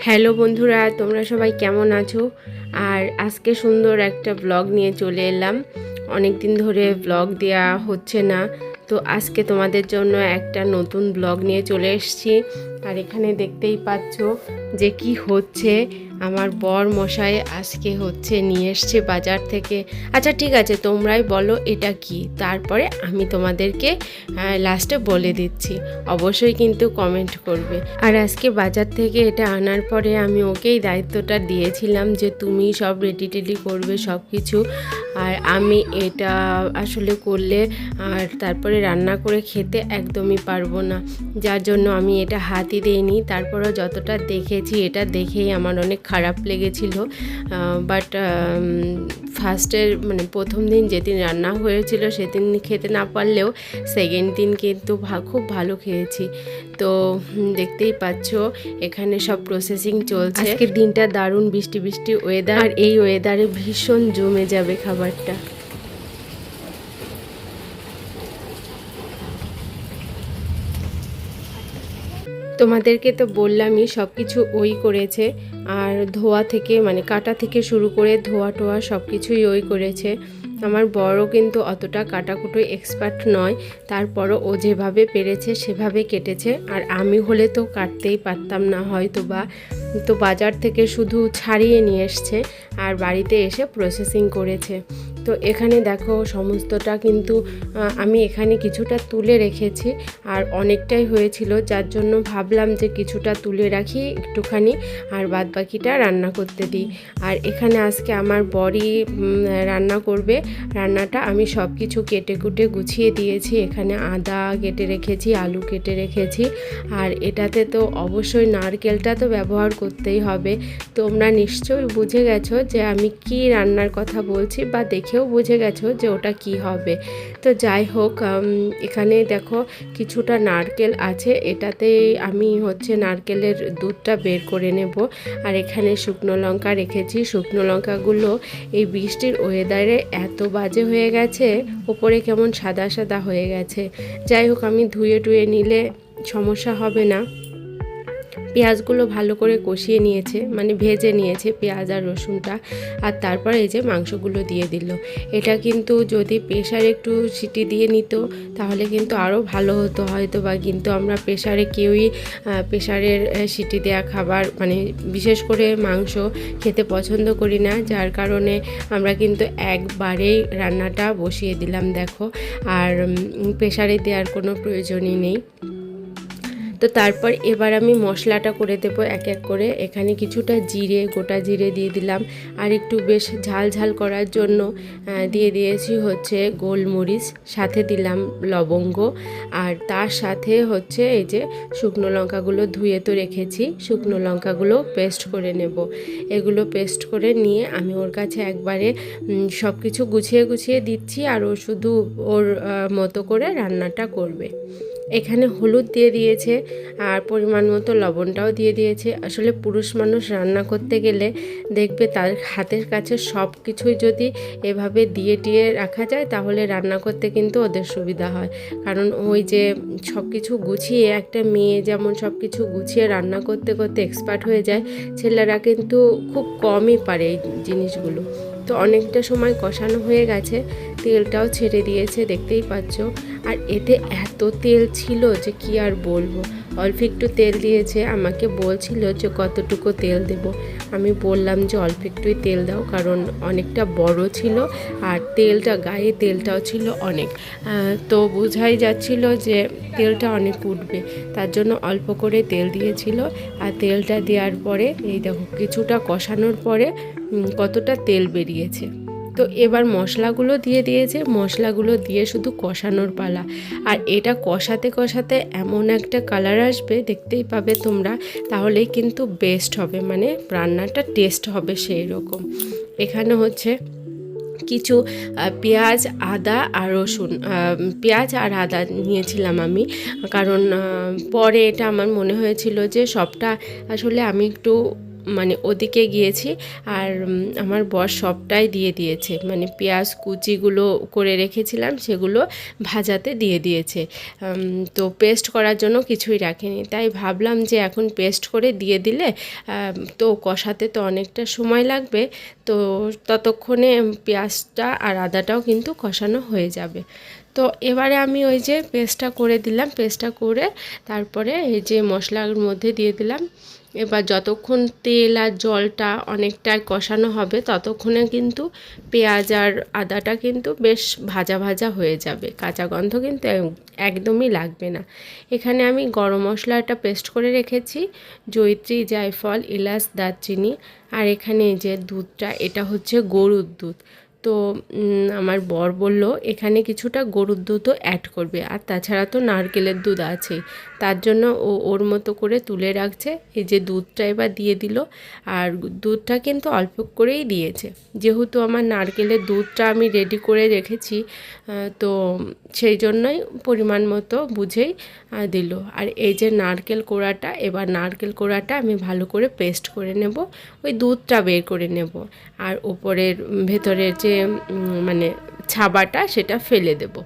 Hello বন্ধুরা, তোমরা সবাই কেমন আছো? আর আজকে সুন্দর একটা ব্লগ নিয়ে চলে এলাম। অনেক দিন ধরে ব্লগ দেওয়া হচ্ছে না, তো আজকে তোমাদের জন্য একটা নতুন ব্লগ নিয়ে চলে এসেছি। আর এখানে দেখতেই পাচ্ছ যে কি হচ্ছে। আমার বর মশাই আজকে হচ্ছে নিয়ে এসছে বাজার থেকে। আচ্ছা ঠিক আছে, তোমরাই বলো এটা কি? তারপরে আমি তোমাদেরকে লাস্টে বলে দিচ্ছি। অবশ্যই কিন্তু কমেন্ট করবে। আর আজকে বাজার থেকে এটা আনার পরে আমি ওকেই দায়িত্বটা দিয়েছিলাম যে, তুমি সব রেডি টেডি করবে সব কিছু আর আমি এটা আসলে করলে আর তারপরে রান্না করে খেতে একদমই পারব না। যার জন্য আমি এটা হাতই দিইনি। তারপরেও যতটা দেখেছি, এটা দেখেই আমার অনেক খারাপ লেগেছিল বাট ফার্স্টের মানে প্রথম দিন যেদিন রান্না হয়েছিল সেদিন খেতে না পারলেও সেকেন্ড দিন কিন্তু ভা- খুব ভালো খেয়েছি। তো দেখতেই পাচ্ছ এখানে সব প্রসেসিং চলছে। আজকের দিনটা দারুণ বৃষ্টি বৃষ্টি ওয়েদার আর এই ওয়েদারে ভীষণ জমে যাবে খাবারটা। তোমাদেরকে তো বললামই সব কিছু ওই করেছে। আর ধোয়া থেকে মানে কাটা থেকে শুরু করে ধোয়া টোয়া সব কিছুই ওই করেছে। আমার বড় কিন্তু অতটা কাটাকুটো এক্সপার্ট নয়, তারপরও ও যেভাবে পেরেছে সেভাবে কেটেছে। আর আমি হলে তো কাটতেই পারতাম না হয়তো বা তো বাজার থেকে শুধু ছাড়িয়ে নিয়ে এসছে, আর বাড়িতে এসে প্রসেসিং করেছে। তো এখানে দেখো সমস্তটা কিন্তু আমি এখানে কিছুটা তুলে রেখেছি। আর অনেকটাই হয়েছিল, যার জন্য ভাবলাম যে কিছুটা তুলে রাখি একটুখানি আর বাদ বাকিটা রান্না করতে দিই। আর এখানে আজকে আমার বড়ি রান্না করবে। রান্নাটা আমি সব কিছু কেটে কুটে গুছিয়ে দিয়েছি। এখানে আদা কেটে রেখেছি, আলু কেটে রেখেছি। আর এটাতে তো অবশ্যই নারকেলটা তো ব্যবহার করতেই হবে। তোমরা নিশ্চয়ই বুঝে গেছো যে আমি কি রান্নার কথা বলছি বা দেখেও বুঝে গেছো যে ওটা কি হবে। তো যাই হোক এখানে দেখো কিছুটা নারকেল আছে। এটাতে আমি হচ্ছে নারকেলের দুধটা বের করে নেব। আর এখানে শুকনো লঙ্কা রেখেছি। শুকনো লঙ্কাগুলো এই বৃষ্টির ওয়েদারে এত বাজে হয়ে গেছে, ওপরে কেমন সাদা সাদা হয়ে গেছে। যাই হোক, আমি ধুয়ে টুয়ে নিলে সমস্যা হবে না। পেঁয়াজগুলো ভালো করে কষিয়ে নিয়েছে মানে ভেজে নিয়েছে পেঁয়াজ আর রসুনটা। আর তারপর এই যে মাংসগুলো দিয়ে দিল। এটা কিন্তু যদি প্রেশারে একটু সিটি দিয়ে নিত, তাহলে কিন্তু আরও ভালো হতো হয়তো বা কিন্তু আমরা প্রেশারে কেউই প্রেশারের সিটি দেওয়া খাবার মানে বিশেষ করে মাংস খেতে পছন্দ করি না। যার কারণে আমরা কিন্তু একবারেই রান্নাটা বসিয়ে দিলাম, দেখো। আর প্রেশারে দেওয়ার কোনো প্রয়োজনই নেই। তো তারপর এবার আমি মশলাটা করে দেবো এক এক করে। এখানে কিছুটা জিরে, গোটা জিরে দিয়ে দিলাম। আর একটু বেশ ঝাল ঝাল করার জন্য দিয়ে দিয়েছি হচ্ছে গোলমরিচ, সাথে দিলাম লবঙ্গ। আর তার সাথে হচ্ছে এই যে শুকনো লঙ্কাগুলো ধুয়ে তো রেখেছি, শুকনো লঙ্কাগুলো পেস্ট করে নেব। এগুলো পেস্ট করে নিয়ে আমি ওর কাছে একবারে সব কিছু গুছিয়ে গুছিয়ে দিচ্ছি আর ও শুধু ওর মতো করে রান্নাটা করবে। এখানে হলুদ দিয়ে দিয়েছে আর পরিমাণ মতো লবণটাও দিয়ে দিয়েছে। আসলে পুরুষ মানুষ রান্না করতে গেলে দেখবে তার হাতের কাছে সব কিছুই যদি এভাবে দিয়ে টিয়ে রাখা যায়, তাহলে রান্না করতে কিন্তু ওদের সুবিধা হয়। কারণ ওই যে সব কিছু গুছিয়ে, একটা মেয়ে যেমন সব কিছু গুছিয়ে রান্না করতে করতে এক্সপার্ট হয়ে যায়, ছেলেরা কিন্তু খুব কমই পারে এই জিনিসগুলো। তো অনেকটা সময় কষানো হয়ে গেছে, তেলটাও ছেড়ে দিয়েছে, দেখতেই পাচ্ছ। আর এতে এত তেল ছিল যে কি আর বলব? অল্প একটু তেল দিয়েছে, আমাকে বলছিল যে কতটুকু তেল দেব। আমি বললাম যে অল্প একটুই তেল দাও, কারণ অনেকটা বড় ছিল আর তেলটা, গায়ে তেলটাও ছিল অনেক। তো বোঝাই যাচ্ছিল যে তেলটা অনেক উঠবে, তার জন্য অল্প করে তেল দিয়েছিল। আর তেলটা দেওয়ার পরে, এই দেখো, কিছুটা কষানোর পরে কতটা তেল বেরিয়েছে। তো এবার মশলাগুলো দিয়ে দিয়েছে, মশলাগুলো দিয়ে শুধু কষানোর পালা। আর এটা কষাতে কষাতে এমন একটা কালার আসবে, দেখতেই পাবে তোমরা তাহলেই কিন্তু বেস্ট হবে মানে রান্নাটা টেস্ট হবে সেই রকম এখানে হচ্ছে কিছু পেঁয়াজ, আদা আর রসুন পেঁয়াজ আর আদা নিয়েছিলাম আমি। কারণ পরে এটা আমার মনে হয়েছিল যে সবটা আসলে আমি একটু মানে ওদিকে গিয়েছি আর আমার বর সবটাই দিয়ে দিয়েছে। মানে পেঁয়াজ, কুচিগুলো করে রেখেছিলাম, সেগুলো ভাজাতে দিয়ে দিয়েছে। তো পেস্ট করার জন্য কিছুই রাখিনি। তাই ভাবলাম যে এখন পেস্ট করে দিয়ে দিলে তো কষাতে তো অনেকটা সময় লাগবে, তো ততক্ষণে পেঁয়াজটা আর আদাটাও কিন্তু কষানো হয়ে যাবে। তো এবারে আমি ওই যে পেস্টটা করে দিলাম, পেস্টটা করে তারপরে এই যে মশলার মধ্যে দিয়ে দিলাম। এবার যতক্ষণ তেল আর জলটা অনেকটাই কষানো হবে, ততক্ষণে কিন্তু পেঁয়াজ আর আদাটা কিন্তু বেশ ভাজা ভাজা হয়ে যাবে। কাঁচা গন্ধ কিন্তু একদমই লাগবে না। এখানে আমি গরম মশলাটা পেস্ট করে রেখেছি জয়িত্রী জায়ফল, এলাচ, দারচিনি, আর এখানে যে দুধটা, এটা হচ্ছে গরুর দুধ। তো আমার বর বলল, এখানে কিছুটা গরুর দুধও অ্যাড করবে, আর তাছাড়া তো নারকেলের দুধ আছেই। তার জন্য ও ওর মতো করে তুলে রাখছে। এই যে দুধটা এবার দিয়ে দিল, আর দুধটা কিন্তু অল্প করেই দিয়েছে। যেহেতু আমার নারকেলের দুধটা আমি রেডি করে রেখেছি তো সেই জন্যই পরিমাণ মতো বুঝেই দিল। আর এই যে নারকেল কোড়াটা, এবার নারকেল কোড়াটা আমি ভালো করে পেস্ট করে নেব, ওই দুধটা বের করে নেব। আর ওপরের ভেতরের যে মানে ছাবাটা, সেটা ফেলে দেব।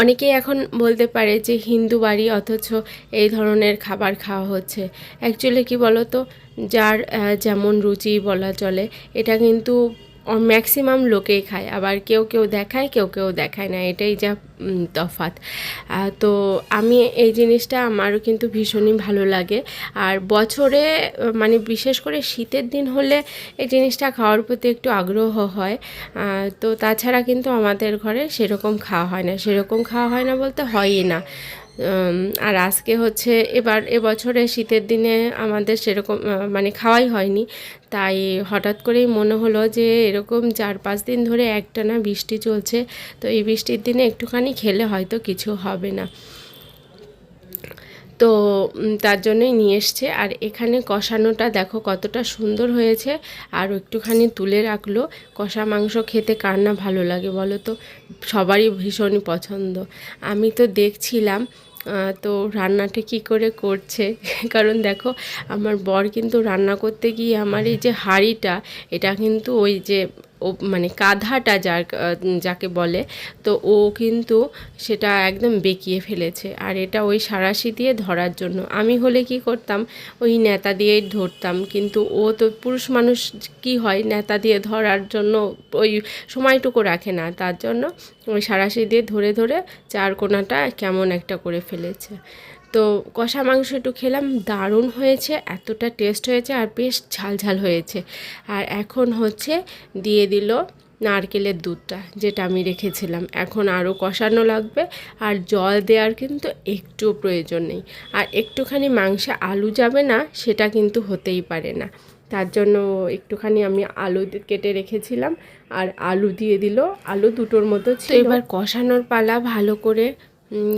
অনেকেই এখন বলতে পারে যে হিন্দু বাড়ি অথচ এই ধরনের খাবার খাওয়া হচ্ছে। অ্যাকচুয়ালি কি বলো তো যার যেমন রুচি বলা চলে, এটা কিন্তু ম্যাক্সিমাম লোকেই খায়। আবার কেউ কেউ দেখায়, কেউ কেউ দেখায় না। এটাই যা তফাৎ। তো আমি এই জিনিসটা আমারও কিন্তু ভীষণই ভালো লাগে। আর বছরে মানে বিশেষ করে শীতের দিন হলে এই জিনিসটা খাওয়ার প্রতি একটু আগ্রহ হয়। তো তাছাড়া কিন্তু আমাদের ঘরে সেরকম খাওয়া হয় না। সেরকম খাওয়া হয় না বলতে হয়ই না। আর আজকে হচ্ছে এবার এবছরে শীতের দিনে আমাদের সেরকম মানে খাওয়াই হয়নি। তাই হঠাৎ করেই মনে হলো যে এরকম চার পাঁচ দিন ধরে একটানা বৃষ্টি চলছে, তো এই বৃষ্টির দিনে একটুখানি খেলে হয়তো কিছু হবে না। তো তার জন্যই নিয়ে এসছে। আর এখানে কষানোটা দেখো কতটা সুন্দর হয়েছে। আর একটুখানি তুলে রাখল। কষা মাংস খেতে কার না ভালো লাগে বলো তো? সবারই ভীষণই পছন্দ। আমি তো দেখছিলাম তো রান্নাটা কি করে করছে? কারণ দেখো, আমার বর কিন্তু রান্না করতে গিয়ে আমার এই যে হাঁড়িটা, এটা কিন্তু ওই যে ও মানে কাঁধাটা যার যাকে বলে, তো ও কিন্তু সেটা একদম বেঁকিয়ে ফেলেছে। আর এটা ওই সাঁড়াশি দিয়ে ধরার জন্য। আমি হলে কি করতাম? ওই নেতা দিয়েই ধরতাম। কিন্তু ও তো পুরুষ মানুষ কি হয়? নেতা দিয়ে ধরার জন্য ওই সময়টুকু রাখে না। তার জন্য ওই সাঁড়াশি দিয়ে ধরে ধরে চার কোনাটা কেমন একটা করে ফেলেছে। তো কষা মাংস একটু খেলাম দারুণ হয়েছে এতটা টেস্ট হয়েছে আর বেশ ঝাল ঝাল হয়েছে। আর এখন হচ্ছে দিয়ে দিল নারকেলের দুধটা যেটা আমি রেখেছিলাম। এখন আরও কষানো লাগবে আর জল দেওয়ার কিন্তু একটু প্রয়োজন নেই। আর একটুখানি মাংসে আলু যাবে না সেটা কিন্তু হতেই পারে না। তার জন্য একটুখানি আমি আলু কেটে রেখেছিলাম আর আলু দিয়ে দিল। আলু দুটোর মতো ছিল। এবার কষানোর পালা ভালো করে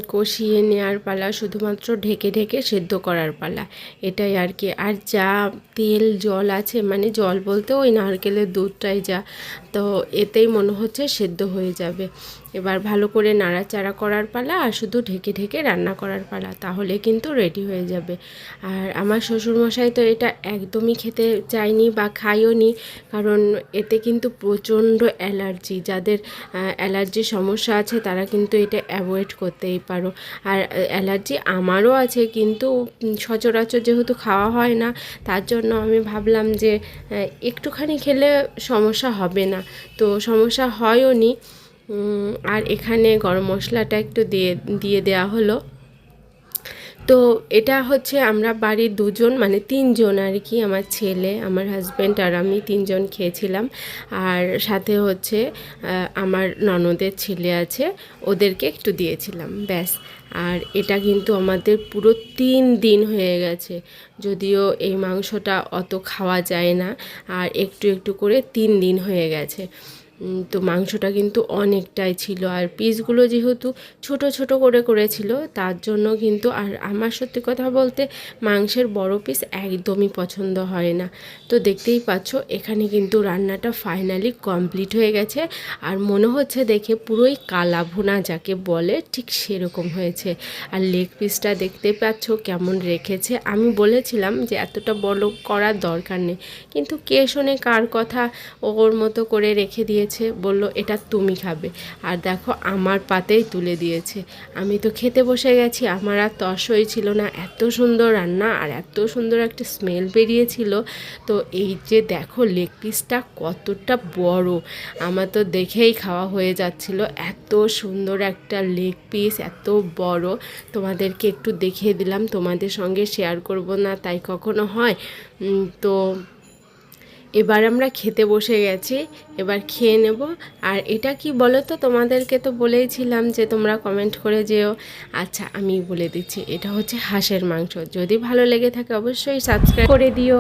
কষিয়ে নেওয়ার পালা, শুধুমাত্র ঢেকে ঢেকে সেদ্ধ করার পালা। এটাই আর কি। আর যা তেল, জল আছে মানে জল বলতে ওই নারকেলের দুধটাই যা, তো এতেই মনে হচ্ছে সেদ্ধ হয়ে যাবে। এবার ভালো করে নাড়াচাড়া করার পালা আর শুধু ঢেকে ঢেকে রান্না করার পালা, তাহলে কিন্তু রেডি হয়ে যাবে। আর আমার শ্বশুরমশাই তো এটা একদমই খেতে চায়নি বা খাইও নি কারণ এতে কিন্তু প্রচণ্ড অ্যালার্জি। যাদের অ্যালার্জির সমস্যা আছে, তারা কিন্তু এটা অ্যাভয়েড করতেই পারো। আর অ্যালার্জি আমারও আছে, কিন্তু সচরাচর যেহেতু খাওয়া হয় না, তার জন্য আমি ভাবলাম যে একটুখানি খেলে সমস্যা হবে না। তো সমস্যা হয়ও নি আর এখানে গরম মশলাটা একটু দিয়ে দিয়ে দেওয়া হলো। তো এটা হচ্ছে আমরা বাড়ির দুজন মানে তিনজন আর কি, আমার ছেলে, আমার হাজব্যান্ড আর আমি তিনজন খেয়েছিলাম। আর সাথে হচ্ছে আমার ননদের ছেলে আছে, ওদেরকে একটু দিয়েছিলাম, ব্যাস। আর এটা কিন্তু আমাদের পুরো তিন দিন হয়ে গেছে, যদিও এই মাংসটা অত খাওয়া যায় না, আর একটু একটু করে তিন দিন হয়ে গেছে। তো মাংসটা কিন্তু অনেকটাই ছিল। আর পিসগুলো যেহেতু ছোট ছোট করে করেছিল, তার জন্য কিন্তু আর আমার সত্যি কথা বলতে মাংসের বড় পিস একদমই পছন্দ হয় না। তো দেখতেই পাচ্ছ, এখানে কিন্তু রান্নাটা ফাইনালি কমপ্লিট হয়ে গেছে। আর মনে হচ্ছে দেখে পুরোই কালা ভুনা যাকে বলে, ঠিক সেরকম হয়েছে। আর লেগ পিসটা দেখতে পাচ্ছ কেমন রেখেছে। আমি বলেছিলাম যে এতটা বড় করার দরকার নেই, কিন্তু কে শোনে কার কথা ওর মতো করে রেখে দিয়েছে, বলল, এটা তুমি খাবে। আর দেখো, আমার পাতেই তুলে দিয়েছে। আমি তো খেতে বসে গেছি, আমার আর তস হয়েছিল না। এত সুন্দর রান্না আর এত সুন্দর একটা স্মেল বেরিয়েছিল। তো এই যে দেখো লেগ পিসটা কতটা বড়। আমার তো দেখেই খাওয়া হয়ে যাচ্ছিল। এত সুন্দর একটা লেগ পিস এত বড়। তোমাদেরকে একটু দেখিয়ে দিলাম, তোমাদের সঙ্গে শেয়ার করব না, তাই কখনো হয়? তো এবার আমরা খেতে বসে গেছি, এবার খেয়ে নেব। আর এটা কি বলো তো তোমাদেরকে তো বলেইছিলাম যে তোমরা কমেন্ট করে যেও। আচ্ছা আমি বলে দিচ্ছি, এটা হচ্ছে হাঁসের মাংস। যদি ভালো লেগে থাকে অবশ্যই সাবস্ক্রাইব করে দিও।